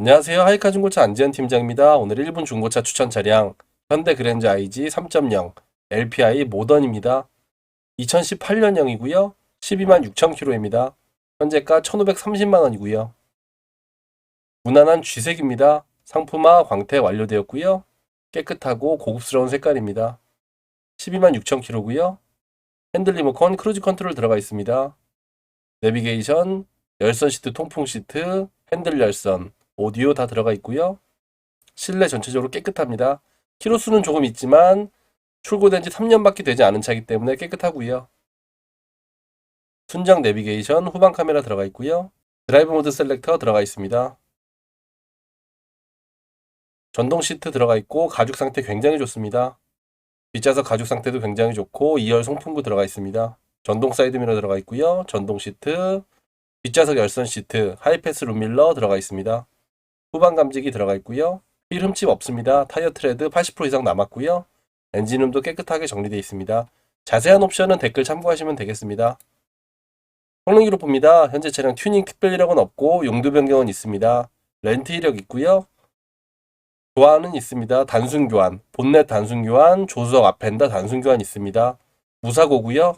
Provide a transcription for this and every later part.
안녕하세요. 하이카 중고차 안지현 팀장입니다. 오늘 1분 중고차 추천 차량 현대 그랜저 IG 3.0 LPI 모던입니다. 2018년형이고요. 12만 6천 킬로입니다. 현재가 1,530만 원이고요. 무난한 쥐색입니다. 상품화 광택 완료되었고요. 깨끗하고 고급스러운 색깔입니다. 12만 6천 킬로고요. 핸들 리모컨 크루즈 컨트롤 들어가 있습니다. 내비게이션, 열선 시트 통풍 시트, 핸들 열선, 오디오 다 들어가 있고요. 실내 전체적으로 깨끗합니다. 키로수는 조금 있지만 출고된 지 3년밖에 되지 않은 차이기 때문에 깨끗하고요. 순정 내비게이션, 후방 카메라 들어가 있고요. 드라이브 모드 셀렉터 들어가 있습니다. 전동 시트 들어가 있고 가죽 상태 굉장히 좋습니다. 뒷좌석 가죽 상태도 굉장히 좋고 2열 송풍구 들어가 있습니다. 전동 사이드미러 들어가 있고요. 전동 시트, 뒷좌석 열선 시트, 하이패스 룸밀러 들어가 있습니다. 후방 감지기 들어가 있고요. 휠 흠집 없습니다. 타이어 트레드 80% 이상 남았고요. 엔진음도 깨끗하게 정리되어 있습니다. 자세한 옵션은 댓글 참고하시면 되겠습니다. 성능 기록 봅니다. 현재 차량 튜닝 특별 이력은 없고 용도 변경은 있습니다. 렌트 이력 있고요. 교환은 있습니다. 단순 교환, 본넷 단순 교환, 조수석 앞엔다 단순 교환 있습니다. 무사고고요.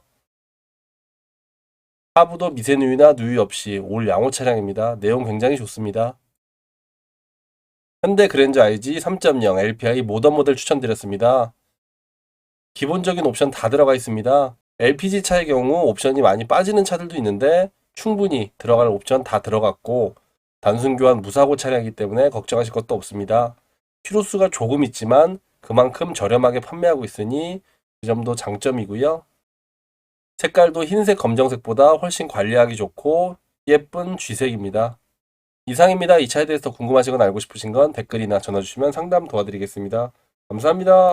하부도 미세 누유나 누유 없이 올 양호 차량입니다. 내용 굉장히 좋습니다. 현대 그랜저 IG 3.0 LPI 모던 모델 추천드렸습니다. 기본적인 옵션 다 들어가 있습니다. LPG 차의 경우 옵션이 많이 빠지는 차들도 있는데 충분히 들어갈 옵션 다 들어갔고 단순 교환 무사고 차량이기 때문에 걱정하실 것도 없습니다. 키로수가 조금 있지만 그만큼 저렴하게 판매하고 있으니 이 점도 장점이고요. 색깔도 흰색 검정색보다 훨씬 관리하기 좋고 예쁜 쥐색입니다. 이상입니다. 이 차에 대해서 궁금하신 건 알고 싶으신 건 댓글이나 전화 주시면 상담 도와드리겠습니다. 감사합니다.